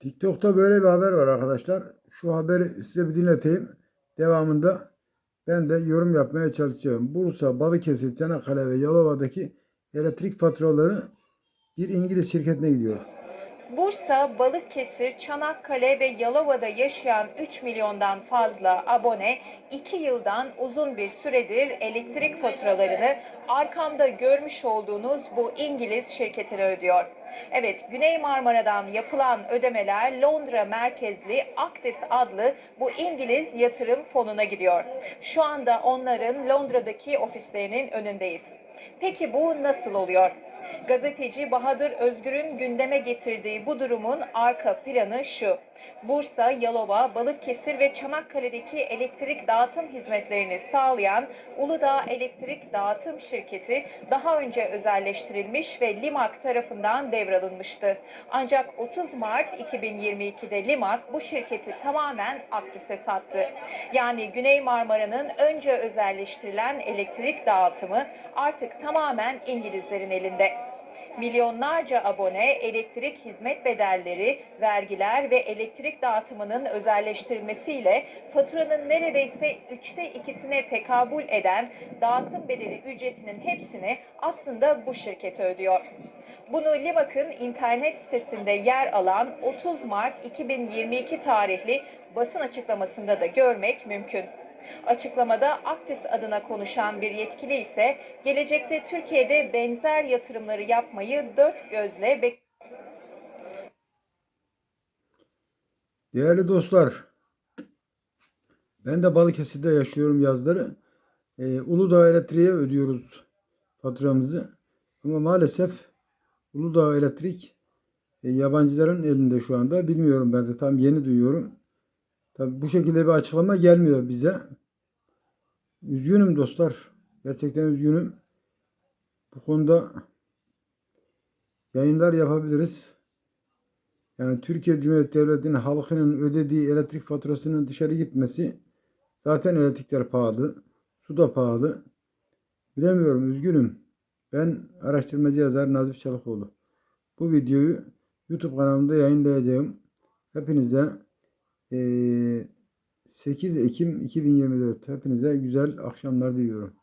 TikTok'ta böyle bir haber var arkadaşlar. Şu haberi size bir dinleteyim. Devamında ben de yorum yapmaya çalışacağım. Bursa, Balıkesir, Çanakkale ve Yalova'daki elektrik faturaları bir İngiliz şirketine gidiyor. Bursa, Balıkesir, Çanakkale ve Yalova'da yaşayan 3 milyondan fazla abone 2 yıldan uzun bir süredir elektrik faturalarını arkamda görmüş olduğunuz bu İngiliz şirketine ödüyor. Evet, Güney Marmara'dan yapılan ödemeler Londra merkezli Akdes adlı bu İngiliz yatırım fonuna gidiyor. Şu anda onların Londra'daki ofislerinin önündeyiz. Peki bu nasıl oluyor? Gazeteci Bahadır Özgür'ün gündeme getirdiği bu durumun arka planı şu. Bursa, Yalova, Balıkesir ve Çanakkale'deki elektrik dağıtım hizmetlerini sağlayan Uludağ Elektrik Dağıtım Şirketi daha önce özelleştirilmiş ve Limak tarafından devralınmıştı. Ancak 30 Mart 2022'de Limak bu şirketi tamamen Akdis'e sattı. Yani Güney Marmara'nın önce özelleştirilen elektrik dağıtımı artık tamamen İngilizlerin elinde. Milyonlarca abone, elektrik hizmet bedelleri, vergiler ve elektrik dağıtımının özelleştirilmesiyle faturanın neredeyse üçte ikisine tekabül eden dağıtım bedeli ücretinin hepsini aslında bu şirket ödüyor. Bunu Limak'ın internet sitesinde yer alan 30 Mart 2022 tarihli basın açıklamasında da görmek mümkün. Açıklamada Aktis adına konuşan bir yetkili ise gelecekte Türkiye'de benzer yatırımları yapmayı dört gözle bekliyor. Değerli dostlar, ben de Balıkesir'de yaşıyorum yazları. Ee, Uludağ Elektriğe ödüyoruz faturamızı. Ama maalesef Uludağ Elektrik e, yabancıların elinde şu anda. Bilmiyorum ben de tam yeni duyuyorum. Tabi bu şekilde bir açıklama gelmiyor bize. Üzgünüm dostlar. Gerçekten üzgünüm. Bu konuda yayınlar yapabiliriz. Yani Türkiye Cumhuriyeti Devleti'nin halkının ödediği elektrik faturasının dışarı gitmesi zaten elektrikler pahalı. Su da pahalı. Bilemiyorum üzgünüm. Ben araştırmacı yazar Nazif Çalıkoğlu. Bu videoyu YouTube kanalımda yayınlayacağım. Hepinize 8 Ekim 2024 hepinize güzel akşamlar diliyorum.